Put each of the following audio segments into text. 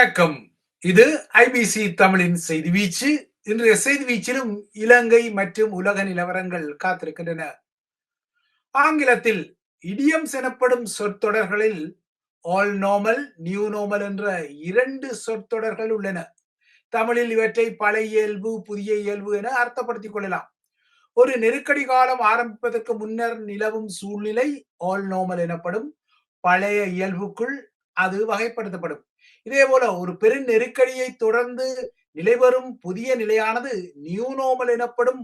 வணக்கம். இது ஐபிசி தமிழின் செய்தி வீச்சு. இன்றைய செய்தி வீச்சிலும் இலங்கை மற்றும் உலக நிலவரங்கள் காத்திருக்கின்றன. ஆங்கிலத்தில் இடியம்ஸ் எனப்படும் சொற்றொடர்களில் ஆல் நார்மல் நியூ நார்மல் என்ற இரண்டு சொற்றொடர்கள் உள்ளன. தமிழில் இவற்றை பழைய இயல்பு புதிய இயல்பு என அர்த்தப்படுத்திக் கொள்ளலாம். ஒரு நெருக்கடி காலம் ஆரம்பிப்பதற்கு முன்னர் நிலவும் சூழ்நிலை ஆல் நார்மல் எனப்படும் பழைய இயல்புக்குள் அது வகைப்படுத்தப்படும். இதே போல ஒரு பெரு நெருக்கடியை தொடர்ந்து நிலைவரும் புதிய நிலையானது நியூ நோமல் எனப்படும்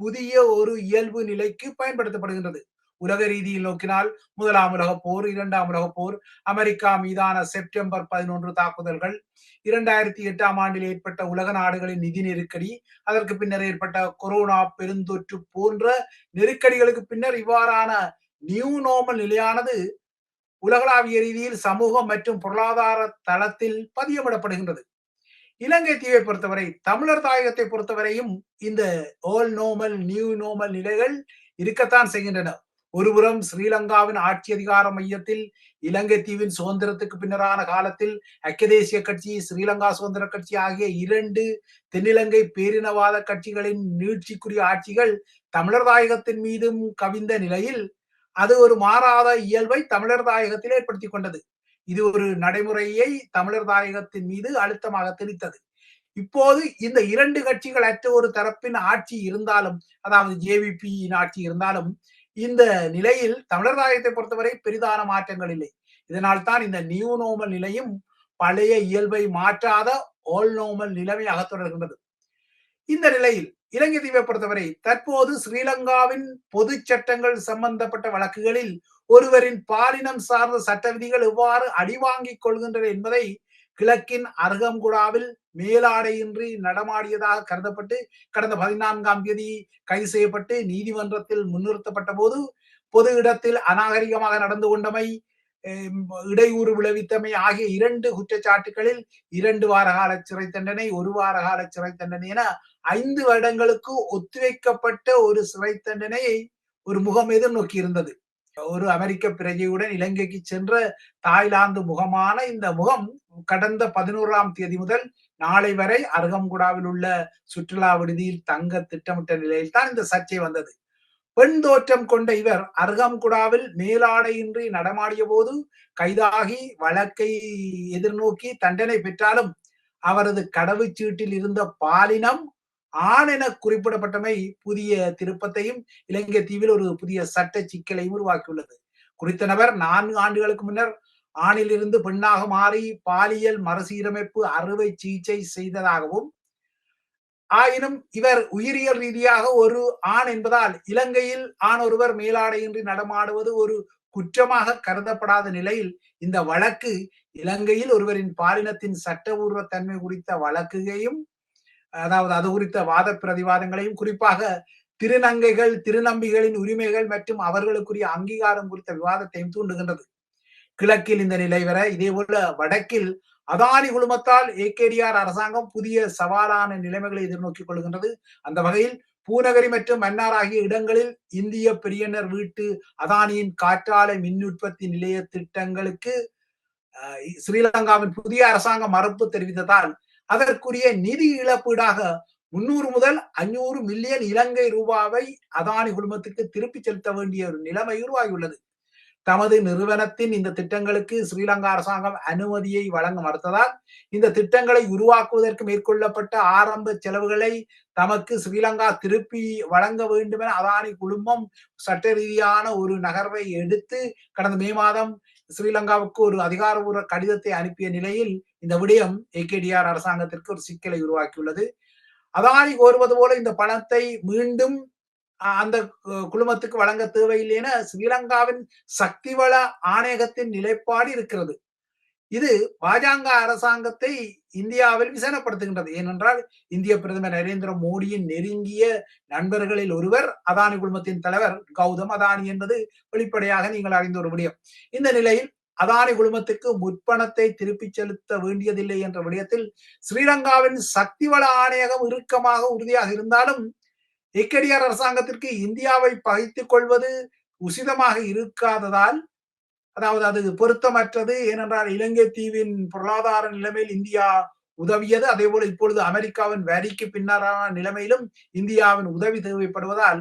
புதிய ஒரு இயல்பு நிலைக்கு பயன்படுத்தப்படுகின்றது. உலக ரீதியில் நோக்கினால் முதலாம் உலக போர் இரண்டாம் உலக போர் அமெரிக்கா மீதான செப்டம்பர் பதினொன்று தாக்குதல்கள் இரண்டாயிரத்தி எட்டாம் ஆண்டில் ஏற்பட்ட உலக நாடுகளின் நிதி நெருக்கடி அதற்கு பின்னர் ஏற்பட்ட கொரோனா பெருந்தொற்று போன்ற நெருக்கடிகளுக்கு பின்னர் இவ்வாறான நியூ நார்மல் நிலையானது உலகளாவிய ரீதியில் சமூகம் மற்றும் பொருளாதார தளத்தில் பதியமிடப்படுகின்றது. இலங்கை தீவை பொறுத்தவரை தமிழர் தாயகத்தை பொறுத்தவரையும் இந்த ஓல் நோமல் நியூ நோமல் நிலைகள் இருக்கத்தான் செய்கின்றன. ஒருபுறம் ஸ்ரீலங்காவின் ஆட்சி அதிகார மையத்தில் இலங்கை தீவின் சுதந்திரத்துக்கு பின்னரான காலத்தில் ஐக்கிய தேசிய கட்சி ஸ்ரீலங்கா சுதந்திர கட்சி ஆகிய இரண்டு தென்னிலங்கை பேரினவாத கட்சிகளின் நீட்சிக்குரிய ஆட்சிகள் தமிழர் தாயகத்தின் மீதும் கவிந்த நிலையில் அது ஒரு மாறாத இயல்பை தமிழர் தாயகத்தில் ஏற்படுத்தி கொண்டது. இது ஒரு நடைமுறையை தமிழர் தாயகத்தின் மீது அழுத்தமாக திணித்தது. இப்போது இந்த இரண்டு கட்சிகள் அற்ற ஒரு தரப்பின் ஆட்சி இருந்தாலும் அதாவது ஜேவிபியின் ஆட்சி இருந்தாலும் இந்த நிலையில் தமிழர் தாயகத்தை பொறுத்தவரை பெரிதான மாற்றங்கள் இல்லை. இதனால் தான் இந்த நியூ நோமல் நிலையும் பழைய இயல்பை மாற்றாத ஓல் நோமல் நிலைமையாக தொடர்கின்றது இந்த நிலையில் இலங்கை தீவை பொறுத்தவரை தற்போது ஸ்ரீலங்காவின் பொது சட்டங்கள் சம்பந்தப்பட்ட வழக்குகளில் ஒருவரின் பாலினம் சார்ந்த சட்ட விதிகள் எவ்வாறு அடிவாங்கிக் கொள்கின்றன என்பதை கிழக்கின் அருகம்குடாவில் மேலாடையின்றி நடமாடியதாக கருதப்பட்டு கடந்த பதினான்காம் தேதி கைது செய்யப்பட்டு நீதிமன்றத்தில் முன்னிறுத்தப்பட்ட போது பொது இடத்தில் அநாகரிகமாக நடந்து கொண்டமை இடையூறு விளைவித்தமை ஆகிய இரண்டு குற்றச்சாட்டுகளில் இரண்டு வார கால சிறை தண்டனை ஒரு வார கால சிறை தண்டனை என ஐந்து வருடங்களுக்கு ஒத்திவைக்கப்பட்ட ஒரு சிறை தண்டனையை ஒரு முகம் எதிர்நோக்கி இருந்தது ஒரு அமெரிக்க பிரஜையுடன் இலங்கைக்கு சென்ற தாய்லாந்து முகமான இந்த முகம் கடந்த பதினோராம் தேதி முதல் நாளை வரை அருகம்குடாவில் உள்ள சுற்றுலா விடுதியில் தங்க திட்டமிட்ட நிலையில் தான் இந்த சர்ச்சை வந்தது. பெண் தோற்றம் கொண்ட இவர் அருகம்குடாவில் மேலாடையின்றி நடமாடிய போது கைதாகி வழக்கை எதிர்நோக்கி தண்டனை பெற்றாலும் அவரது கடவுச்சீட்டில் இருந்த பாலினம் ஆண் என குறிப்பிடப்பட்டமை புதிய திருப்பத்தையும் இலங்கை தீவில் ஒரு புதிய சட்ட சிக்கலையும் உருவாக்கியுள்ளது. குறித்த நபர் நான்கு ஆண்டுகளுக்கு முன்னர் ஆணிலிருந்து பெண்ணாக மாறி பாலியல் மறுசீரமைப்பு அறுவை சிகிச்சை செய்ததாகவும் ஆயினும் இவர் உயிரியல் ரீதியாக ஒரு ஆண் என்பதால் இலங்கையில் ஆண் ஒருவர் மேலாடையின்றி நடமாடுவது ஒரு குற்றமாக கருதப்படாத நிலையில் இந்த வழக்கு இலங்கையில் ஒருவரின் பாலினத்தின் சட்டபூர்வ தன்மை குறித்த வழக்குகையும் அதாவது அது குறித்த வாத பிரதிவாதங்களையும் குறிப்பாக திருநங்கைகள் திருநம்பிகளின் உரிமைகள் மற்றும் அவர்களுக்குரிய அங்கீகாரம் குறித்த விவாதத்தையும் தூண்டுகின்றது. கிழக்கில் இந்த நிலை வர இதே போல வடக்கில் அதானி குழுமத்தால் ஏகேடிஆர் அரசாங்கம் புதிய சவாலான நிலைமைகளை எதிர்நோக்கிக் கொள்கின்றது. அந்த வகையில் பூநகரி மற்றும் மன்னார் ஆகிய இடங்களில் இந்திய பெரியனர் வீட்டு அதானியின் காற்றாலை மின் உற்பத்தி நிலைய திட்டங்களுக்கு ஸ்ரீலங்காவின் புதிய அரசாங்கம் மறுப்பு தெரிவித்ததால் அதற்குரிய நிதி இழப்பீடாக முன்னூறு முதல் அஞ்சூறு மில்லியன் இலங்கை ரூபாவை அதானி குழுமத்துக்கு திருப்பி செலுத்த வேண்டிய ஒரு நிலைமை உருவாகியுள்ளது. தமது நிறுவனத்தின் இந்த திட்டங்களுக்கு ஸ்ரீலங்கா அரசாங்கம் அனுமதியை வழங்க மறுத்ததால் இந்த திட்டங்களை உருவாக்குவதற்கு மேற்கொள்ளப்பட்ட ஆரம்ப செலவுகளை தமக்கு ஸ்ரீலங்கா திருப்பி வழங்க வேண்டும் என அதானி குழுமம் சட்ட ரீதியான ஒரு நகர்வை எடுத்து கடந்த மே மாதம் ஸ்ரீலங்காவுக்கு ஒரு அதிகாரபூர்வ கடிதத்தை அனுப்பிய நிலையில் இந்த விடயம் ஏகேடிஆர் அரசாங்கத்திற்கு ஒரு சிக்கலை உருவாக்கியுள்ளது. அதானி கோருவது போல இந்த பணத்தை மீண்டும் அந்த குழுமத்துக்கு வழங்க தேவையில்லை என ஸ்ரீலங்காவின் சக்திவள ஆணையகத்தின் நிலைப்பாடு இருக்கிறது. இது பாஜக அரசாங்கத்தை இந்தியாவில் விசனப்படுத்துகின்றது. ஏனென்றால் இந்திய பிரதமர் நரேந்திர மோடியின் நெருங்கிய நண்பர்களில் ஒருவர் அதானி குழுமத்தின் தலைவர் கௌதம் அதானி என்பது வெளிப்படையாக நீங்கள் அறிந்த ஒரு விடயம் இந்த நிலையில் அதானி குழுமத்துக்கு முற்பணத்தை திருப்பிச் செலுத்த வேண்டியதில்லை என்ற விடயத்தில் ஸ்ரீலங்காவின் சக்திவள ஆணையகம் இறுக்கமாக உறுதியாக இருந்தாலும் எக்கடியார் அரசாங்கத்திற்கு இந்தியாவை பகைத்துக் கொள்வது உசிதமாக இருக்காததால் அதாவது அது பொருத்தமற்றது. ஏனென்றால் இலங்கை தீவின் பொருளாதார நிலைமையில் இந்தியா உதவியது. அதே போல இப்பொழுது அமெரிக்காவின் வரிக்கு பின்னரான நிலைமையிலும் இந்தியாவின் உதவி தேவைப்படுவதால்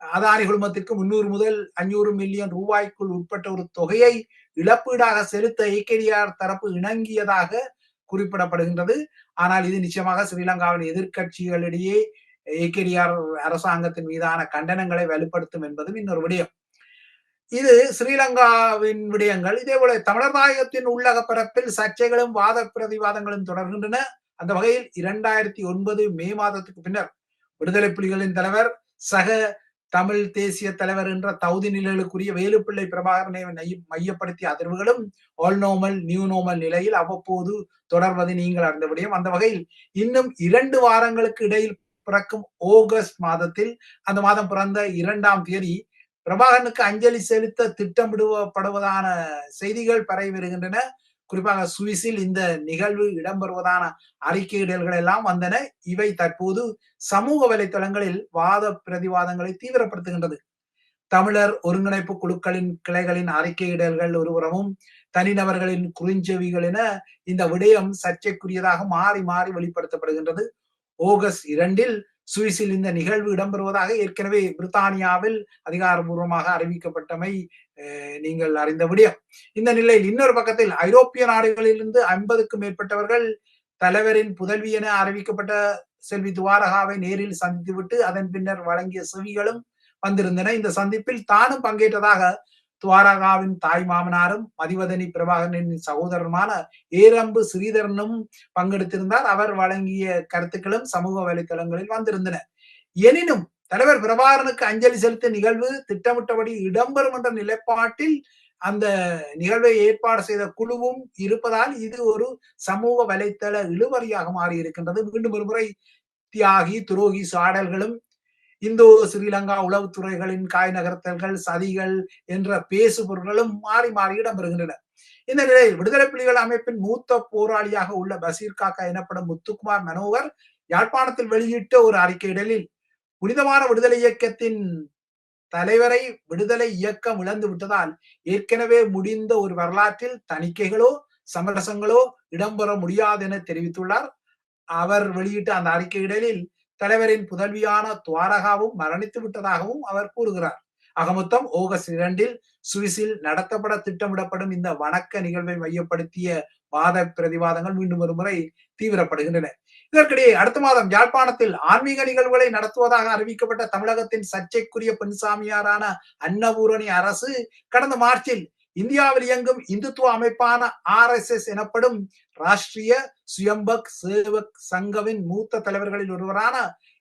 அதானி குழுமத்திற்கு முன்னூறு முதல் அஞ்சூறு மில்லியன் ரூபாய்க்குள் உட்பட்ட ஒரு தொகையை இழப்பீடாக செலுத்த ஏகேடிஆர் தரப்பு இணங்கியதாக குறிப்பிடப்படுகின்றது. ஆனால் இது நிச்சயமாக ஸ்ரீலங்காவின் எதிர்க்கட்சிகளிடையே ஏகேடிஆர் அரசாங்கத்தின் மீதான கண்டனங்களை வலுப்படுத்தும் என்பதும் இன்னொரு விடயம். இது ஸ்ரீலங்காவின் விடயங்கள். இதே போல தமிழர் நாயகத்தின் உள்ளக பரப்பில் சர்ச்சைகளும் வாத பிரதிவாதங்களும் தொடர்கின்றன. அந்த வகையில் இரண்டாயிரத்தி ஒன்பது மே மாதத்துக்கு பின்னர் விடுதலை புலிகளின் தலைவர் சக தமிழ் தேசிய தலைவர் என்ற தகுதி நிலைகளுக்குரிய வேலுப்பிள்ளை பிரபாகரனை மைய- மையப்படுத்திய அதிர்வுகளும் ஆல் நோமல் நியூ நோமல் நிலையில் அவ்வப்போது தொடர்வதை நீங்கள் அறிந்த விடயம். அந்த வகையில் இன்னும் இரண்டு வாரங்களுக்கு இடையில் பிறக்கும் ஆகஸ்ட் மாதத்தில் அந்த மாதம் பிறந்த இரண்டாம் தேதி பிரபாகரனுக்கு அஞ்சலி செலுத்த திட்டமிடுவப்படுவதான செய்திகள் பரவி வருகின்றன குறிப்பாக சுவிஸில் இந்த நிகழ்வு இடம்பெறுவதான அறிக்கையிடல்கள் எல்லாம் வந்தன. இவை தற்போது சமூக வலைத்தளங்களில் வாத பிரதிவாதங்களை தீவிரப்படுத்துகின்றது. தமிழர் ஒருங்கிணைப்பு குழுக்களின் கிளைகளின் அறிக்கையிடல்கள் ஒருபுறமும் தனிநபர்களின் குறிஞ்செவிகள் என இந்த விடயம் சர்ச்சைக்குரியதாக மாறி மாறி வெளிப்படுத்தப்படுகின்றது. ஆகஸ்ட் இரண்டில் சுவிஸில் இந்த நிகழ்வு இடம்பெறுவதாக ஏற்கனவே பிரித்தானியாவில் அதிகாரபூர்வமாக அறிவிக்கப்பட்டமை அஹ், நீங்கள் அறிந்த விடயம். இந்த நிலையில் இன்னொரு பக்கத்தில் ஐரோப்பிய நாடுகளிலிருந்து ஐம்பதுக்கும் மேற்பட்டவர்கள் தலைவரின் புதல்வி என அறிவிக்கப்பட்ட செல்வி துவாரகாவை நேரில் சந்தித்துவிட்டு அதன் பின்னர் வழங்கிய செவிகளும் வந்திருந்தன. இந்த சந்திப்பில் தானும் பங்கேற்றதாக துவாரகாவின் தாய் மாமனாரும் மதிவதனி பிரபாகரனின் சகோதரருமான ஏரம்பு ஸ்ரீதரனும் பங்கெடுத்திருந்தார். அவர் வழங்கிய கருத்துக்களும் சமூக வலைத்தளங்களில் வந்திருந்தன. எனினும் தலைவர் பிரபாகரனுக்கு அஞ்சலி செலுத்திய நிகழ்வு திட்டமிட்டபடி இடம்பெறும் என்ற நிலைப்பாட்டில் அந்த நிகழ்வை ஏற்பாடு செய்த குழுவும் இருப்பதால் இது ஒரு சமூக வலைத்தள இழுவறியாக மாறி இருக்கின்றது மீண்டும் ஒருமுறை தியாகி துரோகி சாடல்களும் இந்தோ ஸ்ரீலங்கா உளவுத்துறைகளின் காய் நகர்த்தல்கள் சதிகள் என்ற பேசு பொருள்களும் மாறி மாறி இடம்பெறுகின்றன. இந்த நிலையில் விடுதலை புலிகள் அமைப்பின் மூத்த போராளியாக உள்ள பசீர் காக்கா எனப்படும் முத்துக்குமார் மனோகர் யாழ்ப்பாணத்தில் வெளியிட்ட ஒரு அறிக்கையிடலில் புனிதமான விடுதலை இயக்கத்தின் தலைவரை விடுதலை இயக்கம் இழந்து விட்டதால் ஏற்கனவே முடிந்த ஒரு வரலாற்றில் தணிக்கைகளோ சமரசங்களோ இடம்பெற முடியாது என தெரிவித்துள்ளார். அவர் வெளியிட்ட அந்த அறிக்கையிடலில் தலைவரின் புதல்வியான துவாரகாவும் மரணித்து விட்டதாகவும் அவர் கூறுகிறார். அகமொத்தம் ஆகஸ்ட் இரண்டில் சுவிஸில் நடத்தப்பட திட்டமிடப்படும் இந்த வணக்க நிகழ்வை மையப்படுத்திய வாத பிரதிவாதங்கள் மீண்டும் ஒரு முறை தீவிரப்படுகின்றன. இதற்கிடையே அடுத்த மாதம் யாழ்ப்பாணத்தில் ஆன்மீக நிகழ்வுகளை நடத்துவதாக அறிவிக்கப்பட்ட தமிழகத்தின் சர்ச்சைக்குரிய பெண்சாமியாரான அன்னபூரணி அரசு கடந்த மார்ச்சில் இந்தியாவில் இயங்கும் இந்துத்துவ அமைப்பான ஆர் எஸ் எஸ் எனப்படும் ராஷ்டிரிய சுயம்பக் சேவக் சங்கவின் மூத்த தலைவர்களில் ஒருவரான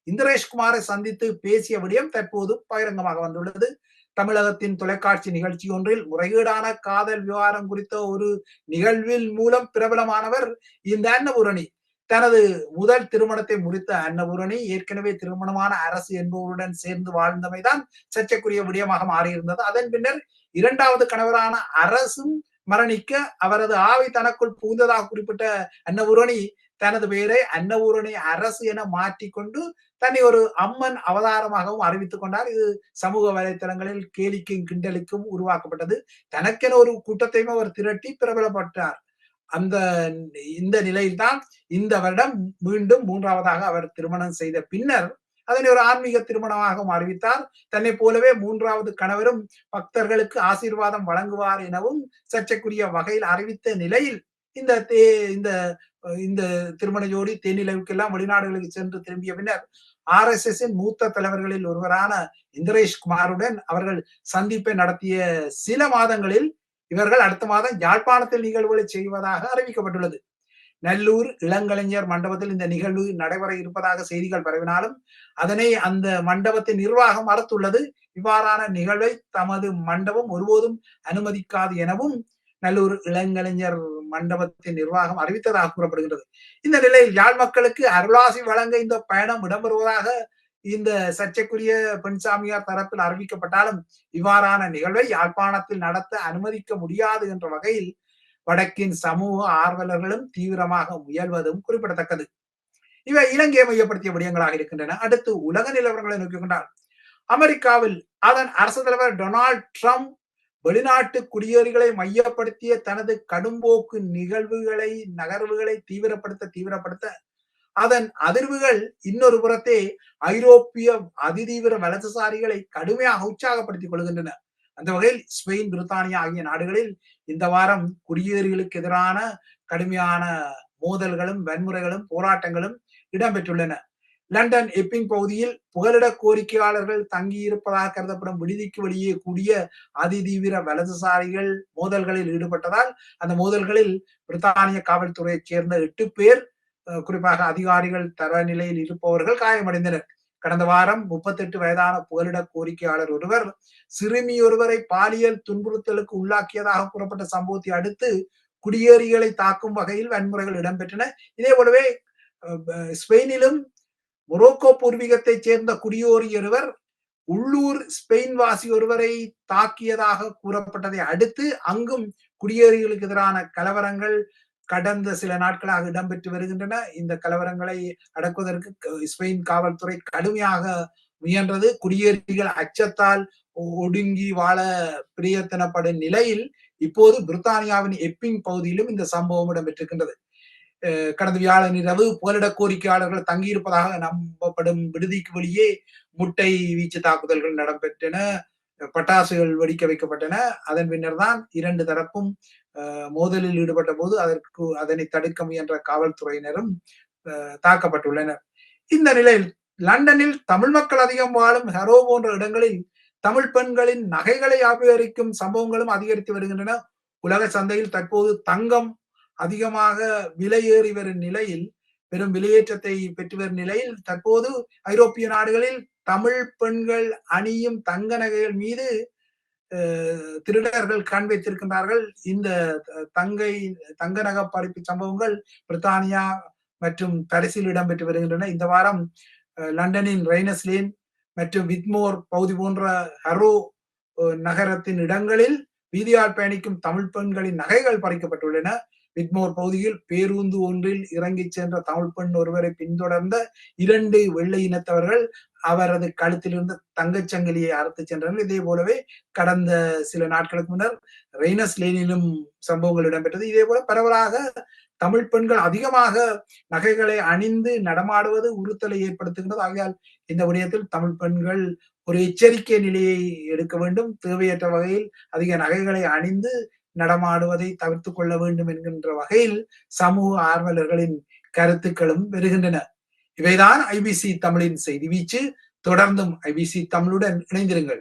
இந்திரேஷ்குமாரை சந்தித்து பேசிய விடயம் தற்போது பகிரங்கமாக வந்துள்ளது. தமிழகத்தின் தொலைக்காட்சி நிகழ்ச்சி ஒன்றில் முறைகேடான காதல் விவகாரம் குறித்த ஒரு நிகழ்வில் மூலம் பிரபலமானவர் இந்த அன்னபூரணி. தனது முதல் திருமணத்தை முடித்த அன்னபூரணி ஏற்கனவே திருமணமான அரசு என்பவருடன் சேர்ந்து வாழ்ந்தமைதான் சர்ச்சைக்குரிய விடயமாக மாறியிருந்தது. அதன் பின்னர் இரண்டாவது கணவரான அரசும் மரணிக்க அவரது ஆவி தனக்குள் புகுந்ததாக குறிப்பிட்ட அன்னபூரணி தனது பெயரை அன்னபூரணி அரசு என மாற்றிக்கொண்டு தன்னை ஒரு அம்மன் அவதாரமாகவும் அறிவித்துக் கொண்டார். இது சமூக வலைத்தளங்களில் கேலிக்கும் கிண்டலுக்கும் உருவாக்கப்பட்டது. தனக்கென ஒரு கூட்டத்தையும் அவர் திரட்டி பிரபலப்பட்டார் அந்த இந்த நிலையில்தான் இந்த வருடம் மீண்டும் மூன்றாவதாக அவர் திருமணம் செய்த பின்னர் அதனை ஒரு ஆன்மீக திருமணமாக அறிவித்தார். தன்னை போலவே மூன்றாவது கணவரும் பக்தர்களுக்கு ஆசீர்வாதம் வழங்குவார் எனவும் சர்ச்சைக்குரிய வகையில் அறிவித்த நிலையில் இந்த தே இந்த இந்த திருமண ஜோடி தேனிலவுக்கெல்லாம் வெளிநாடுகளுக்கு சென்று திரும்பிய பின்னர் ஆர் எஸ் எஸ் மூத்த தலைவர்களில் ஒருவரான இந்திரேஷ் குமாருடன் அவர்கள் சந்திப்பை நடத்திய சில மாதங்களில் இவர்கள் அடுத்த மாதம் யாழ்ப்பாணத்தில் நிகழ்வுகளை செய்வதாக அறிவிக்கப்பட்டுள்ளது. நல்லூர் இளங்கலைஞர் மண்டபத்தில் இந்த நிகழ்வு நடைபெற இருப்பதாக செய்திகள் பரவினாலும் அதனை அந்த மண்டபத்தின் நிர்வாகம் மறுத்துள்ளது. இவ்வாறான நிகழ்வை தமது மண்டபம் ஒருபோதும் அனுமதிக்காது எனவும் நல்லூர் இளங்கலைஞர் மண்டபத்தின் நிர்வாகம் அறிவித்ததாக கூறப்படுகிறது இந்த நிலையில் யாழ் மக்களுக்கு அருளாசி வழங்க இந்த பயணம் இடம்பெறுவதாக இந்த சர்ச்சைக்குரிய பெண்சாமியார் தரப்பில் அறிவிக்கப்பட்டாலும் இவ்வாறான நிகழ்வை யாழ்ப்பாணத்தில் நடத்த அனுமதிக்க முடியாது என்ற வகையில் வடக்கின் சமூக ஆர்வலர்களும் தீவிரமாக முயல்வதும் குறிப்பிடத்தக்கது. இவை இலங்கையை மையப்படுத்திய விடயங்களாக இருக்கின்றன. அடுத்து உலக நிலவரங்களை நோக்கி கொண்டால் அமெரிக்காவில் அதன் அரசு தலைவர் டொனால்ட் ட்ரம்ப் வெளிநாட்டு குடியேறிகளை மையப்படுத்திய தனது கடும்போக்கு நிகழ்வுகளை நகர்வுகளை தீவிரப்படுத்த தீவிரப்படுத்த அதன் அதிர்வுகள் இன்னொரு புறத்தே ஐரோப்பிய அதிதீவிர வலதுசாரிகளை கடுமையாக உற்சாகப்படுத்திக் கொள்கின்றன. அந்த வகையில் ஸ்பெயின் பிரித்தானியா ஆகிய நாடுகளில் இந்த வாரம் குடியேறிகளுக்கு எதிரான கடுமையான மோதல்களும் வன்முறைகளும் போராட்டங்களும் இடம்பெற்றுள்ளன. லண்டன் எப்பிங் பகுதியில் புகலிட கோரிக்கையாளர்கள் தங்கியிருப்பதாக கருதப்படும் விடுதிக்கு வெளியே கூடிய அதிதீவிர வலதுசாரிகள் மோதல்களில் ஈடுபட்டதால் அந்த மோதல்களில் பிரித்தானிய காவல்துறையைச் சேர்ந்த எட்டு பேர் குறிப்பாக அதிகாரிகள் தர நிலையில் இருப்பவர்கள் காயமடைந்தனர். கடந்த வாரம் முப்பத்தி எட்டு வயதான புகலிட கோரிக்கையாளர் ஒருவர் சிறுமி ஒருவரை பாலியல் துன்புறுத்தலுக்கு உள்ளாக்கியதாக கூறப்பட்ட சம்பவத்தை அடுத்து குடியேறிகளை தாக்கும் வகையில் வன்முறைகள் இடம்பெற்றன. இதே போலவே ஸ்பெயினிலும் மொரோக்கோ பூர்வீகத்தைச் சேர்ந்த குடியோரி ஒருவர் உள்ளூர் ஸ்பெயின் வாசி ஒருவரை தாக்கியதாக கூறப்பட்டதை அடுத்து அங்கும் குடியேறிகளுக்கு எதிரான கலவரங்கள் கடந்த சில நாட்களாக இடம்பெற்று வருகின்றன. இந்த கலவரங்களை அடக்குவதற்கு ஸ்பெயின் காவல்துறை கடுமையாக முயன்றது. குடியேறிகள் அச்சத்தால் ஒடுங்கி வாழ பிரியத்தனப்படும் நிலையில் இப்போது பிரித்தானியாவின் எப்பிங் பகுதியிலும் இந்த சம்பவம் இடம்பெற்றிருக்கின்றது. கடந்த வியாழன் இரவு புகலிட கோரிக்கையாளர்கள் தங்கியிருப்பதாக நம்பப்படும் விடுதிக்கு வெளியே முட்டை வீச்சு தாக்குதல்கள் நடைபெற்றன. பட்டாசுகள் வெடிக்க வைக்கப்பட்டன. அதன் பின்னர் தான் இரண்டு தரப்பும் மோதலில் ஈடுபட்ட போது அதற்கு அதனை தடுக்க முயன்ற காவல்துறையினரும் தாக்கப்பட்டுள்ளனர். இந்த நிலையில் லண்டனில் தமிழ் மக்கள் அதிகம் வாழும் ஹரோ போன்ற இடங்களில் தமிழ் பெண்களின் நகைகளை அபகரிக்கும் சம்பவங்களும் அதிகரித்து வருகின்றன. உலக சந்தையில் தற்போது தங்கம் அதிகமாக விலையேறி வரும் நிலையில் பெரும் விலையேற்றத்தை பெற்று வரும் நிலையில் தற்போது ஐரோப்பிய நாடுகளில் தமிழ் பெண்கள் அணியும் தங்க நகைகள் மீது திருடர்கள் கண் வைத்திருக்கின்றார்கள். இந்த தங்கை தங்க நகை பறிப்பு சம்பவங்கள் பிரித்தானியா மற்றும் பரிசில் இடம்பெற்று வருகின்றன. இந்த வாரம் லண்டனின் ரெய்னஸ்லேன் மற்றும் வித்மோர் பகுதி போன்ற ஹரோ நகரத்தின் இடங்களில் வீதியால் பயணிக்கும் தமிழ் பெண்களின் நகைகள் பறிக்கப்பட்டுள்ளன. விக்மோர் பகுதியில் பேருந்து ஒன்றில் இறங்கி சென்ற தமிழ் பெண் ஒருவரை பின்தொடர்ந்த இரண்டு வெள்ளை இனத்தவர்கள் அவரது கழுத்தில் இருந்து தங்கச்சங்கிலியை அறுத்து சென்றனர். இதே போலவே கடந்த சில நாட்களுக்கு முன்னர் ரெய்னஸ் லேனிலும் சம்பவங்கள் இடம்பெற்றது. இதே போல பரவலாக தமிழ் பெண்கள் அதிகமாக நகைகளை அணிந்து நடமாடுவது உறுத்தலை ஏற்படுத்துகின்றது. ஆகையால் இந்த விடயத்தில் தமிழ் பெண்கள் ஒரு எச்சரிக்கை நிலையை எடுக்க வேண்டும். தேவையற்ற வகையில் அதிக நகைகளை அணிந்து நடமாடுவதை தவிர்த்து கொள்ள வேண்டும் என்கின்ற வகையில் சமூக ஆர்வலர்களின் கருத்துக்களும் வருகின்றன. இவைதான் ஐபிசி தமிழின் செய்தி வீச்சு. தொடர்ந்தும் ஐபிசி தமிழுடன் இணைந்திருங்கள்.